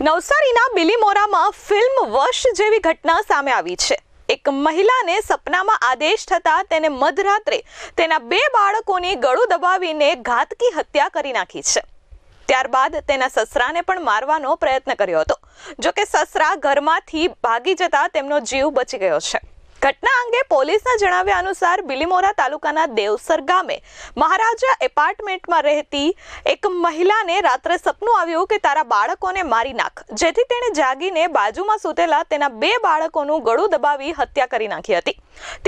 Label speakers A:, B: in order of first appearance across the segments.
A: નવસારીના બિલીમોરામાં ફિલ્મ વશ જેવી ઘટના સામે આવી છે. એક મહિલાને સપનામાં આદેશ થતા તેને મધરાત્રે તેના બે બાળકોની ગળું દબાવીને ઘાતકી હત્યા કરી નાખી છે. ત્યારબાદ તેના સસરાને પણ મારવાનો પ્રયત્ન કર્યો હતો. જો કે સસરા ઘરમાંથી ભાગી જતા તેમનો જીવ બચી ગયો છે. ઘટના અંગે પોલીસના જણાવ્યા અનુસાર બિલીમોરા તાલુકાના દેવસર ગામે મહારાજા એપાર્ટમેન્ટમાં રહેતી એક મહિલાને રાત્રે સપનું આવ્યું કે તારા બાળકોને મારી નાખ. જેથી તેણે જાગીને બાજુમાં સૂતેલા તેના બે બાળકોનું ગળું દબાવી હત્યા કરી નાખી હતી.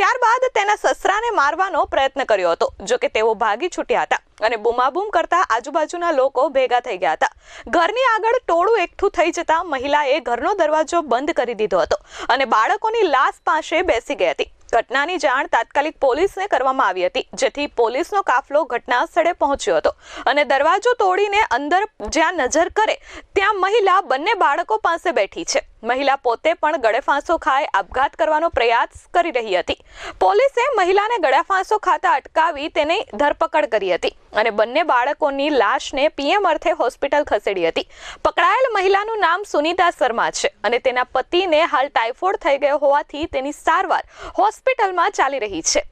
A: ત્યારબાદ તેના સસરાને મારવાનો પ્રયત્ન કર્યો હતો જો કે તેઓ ભાગી છૂટ્યા હતા. અને બૂમાબૂમ કરતા આજુબાજુના લોકો ભેગા થઈ ગયા હતા. ઘરની આગળ ટોળું એકઠું થઈ જતા મહિલાએ ઘરનો દરવાજો બંધ કરી દીધો હતો અને બાળકોની લાશ પાસે બેસી ગઈ હતી. ઘટનાની જાણ તાત્કાલિક પોલીસને કરવામાં આવી હતી, જેથી પોલીસનો કાફલો ઘટના સ્થળે પહોંચ્યો હતો અને દરવાજો તોડીને અંદર જ્યાં નજર કરે, ત્યાં મહિલા બંને બાળકો પાસે બેઠી છે. મહિલા પોતે પણ ગળેફાંસો ખાઈ આપઘાત કરવાનો પ્રયાસ કરી રહી હતી. પોલીસે મહિલાને ગળેફાંસો ખાતા અટકાવી તેની ધરપકડ કરી હતી અને બંને બાળકોની લાશને પીએમ અર્થે હોસ્પિટલ ખસેડી હતી. પકડાયેલ મહિલાનું નામ સુનીતા શર્મા છે અને તેના પતિને હાલ ટાઇફોઇડ થઈ ગયો હોવાથી તેની સારવાર હોસ્પિટલમાં ચાલી રહી છે.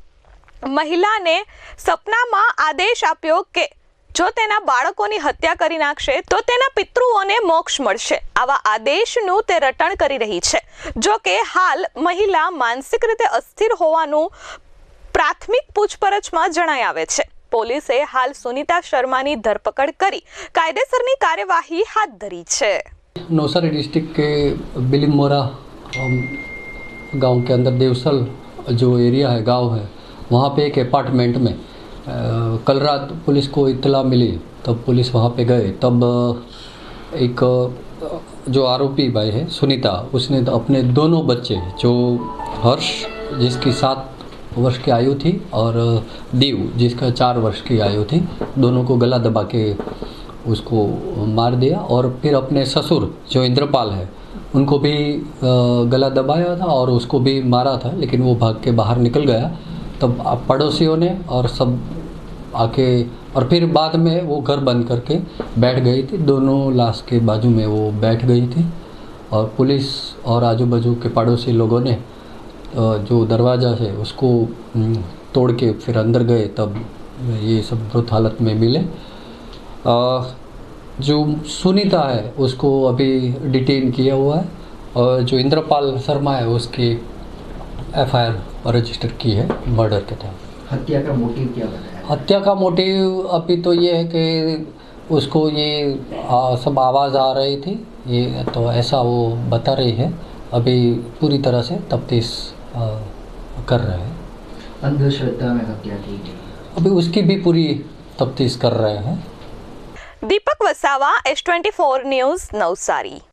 A: મહિલાને સપનામાં આદેશ આપ્યો કે જો તેના બાળકોની હત્યા કરી નાખશે તો તેના પિતૃઓને મોક્ષ મળશે આવા આદેશનું તે રટણ કરી રહી છે જો કે હાલ મહિલા માનસિક રીતે અસ્થિર હોવાનું પ્રાથમિક પૂછપરછમાં જણાઈ આવે છે પોલીસે હાલ સુનીતા શર્માની ધરપકડ કરી કાયદેસરની કાર્યવાહી હાથ ધરી છે
B: नौसारी डिस्ट्रिक्ट के बिलिमोरा गांव के अंदर देवसल जो एरिया है गांव है वहाँ पे एक अपार्टमेंट में अ, कल रात पुलिस को इतला मिली, तब पुलिस वहाँ पे गए। तब एक जो आरोपी भाई है, सुनीता, उसने अपने दोनों बच्चे, जो हर्ष, जिसकी सात वर्ष की आयु थी, और दीव, जिसका चार वर्ष की आयु थी, दोनों को गला दबा के उसको मार दिया। और फिर अपने ससुर, जो इंद्रपाल है, उनको भी गला दबाया था और उसको भी मारा था, लेकिन वो भाग के बाहर निकल गया। तब पड़ोसियों ने और सब आके और फिर बाद में वो घर बंद करके बैठ गई थी। दोनों लाश के बाजू में वो बैठ गई थी और पुलिस और आजू बाजू के पड़ोसी लोगों ने जो दरवाज़ा है उसको तोड़ के फिर अंदर गए। तब ये सब मृत हालत में मिले। जो सुनीता है उसको अभी डिटेन किया हुआ है और जो इंद्रपाल शर्मा है उसकी एफ़ रजिस्टर की है मर्डर के तहत
C: हत्या का मोटिव क्या बताया
B: हत्या का मोटिव अभी तो ये है कि उसको ये आ, सब आवाज़ आ रही थी। ये तो ऐसा वो बता रही है। अभी पूरी तरह से तफ्तीश कर रहे हैं।
C: अंधश्रद्धा में हत्या की गई।
B: अभी उसकी भी पूरी तफ्तीश कर रहे हैं।
A: Deepak Vasava S twenty four news Navsari.